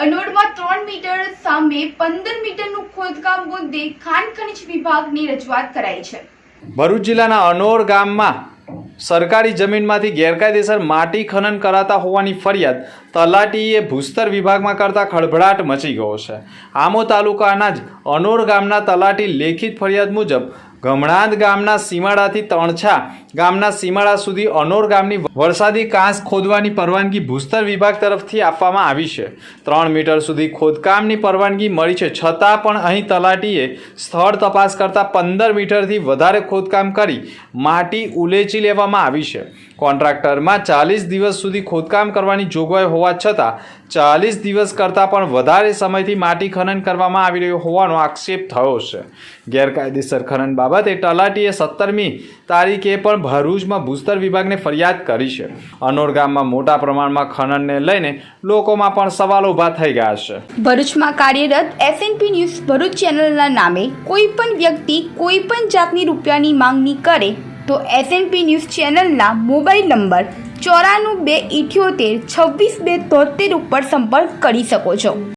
અનોડમાં ત્રણ મીટર સામે પંદર મીટરનું ખોદકામ મુદ્દે ખાણ ખનિજ વિભાગની રજૂઆત કરાઈ છે. ભરૂચ જિલ્લાના અનોર ગામમાં સરકારી જમીનમાંથી ગેરકાયદેસર માટી ખનન કરાતા હોવાની ફરિયાદ તલાટીએ ભૂસ્તર વિભાગમાં કરતા ખળભળાટ મચી ગયો છે. આમો તાલુકાના જ અનોર ગામના તલાટી લેખિત ફરિયાદ મુજબ, ગમણાંદ ગામના સીમાડાથી તણછા ગામના સીમાડા સુધી અનોર ગામની વરસાદી કાંસ ખોદવાની પરવાનગી ભૂસ્તર વિભાગ તરફથી આપવામાં આવી છે. ત્રણ મીટર સુધી ખોદકામની પરવાનગી મળી છે. છતાં પણ અહીં તલાટીએ સ્થળ તપાસ કરતાં પંદર મીટરથી વધારે ખોદકામ કરી માટી ઉલેચી લેવામાં આવી છે. કોન્ટ્રાક્ટરમાં ચાલીસ દિવસ સુધી ખોદકામ કરવાની જોગવાઈ હોવા છતાં ચાલીસ દિવસ કરતાં પણ વધારે સમયથી માટી ખનન કરવામાં આવી રહ્યું હોવાનો આક્ષેપ થયો છે. ગેરકાયદેસર ખનન બાબતે તલાટીએ સત્તરમી તારીખે પણ ભરૂચમાં ભૂસ્તર વિભાગને ફરિયાદ કરી છે. અનોર ગામમાં મોટા પ્રમાણમાં ખનનને લઈને લોકોમાં પણ સવાલો ઊભા થઈ ગયા છે. ભરૂચમાં કાર્યરત એસએનપી ન્યૂઝ ભરૂચ ચેનલના નામે કોઈ પણ વ્યક્તિ કોઈ પણ જાતની રૂપિયાની માંગણી કરે તો એસએનપી ન્યૂઝ ચેનલના મોબાઈલ નંબર ચોરાણું બે ઇઠ્યોતેર છવ્વીસ બે તોતેર ઉપર સંપર્ક કરી શકો છો.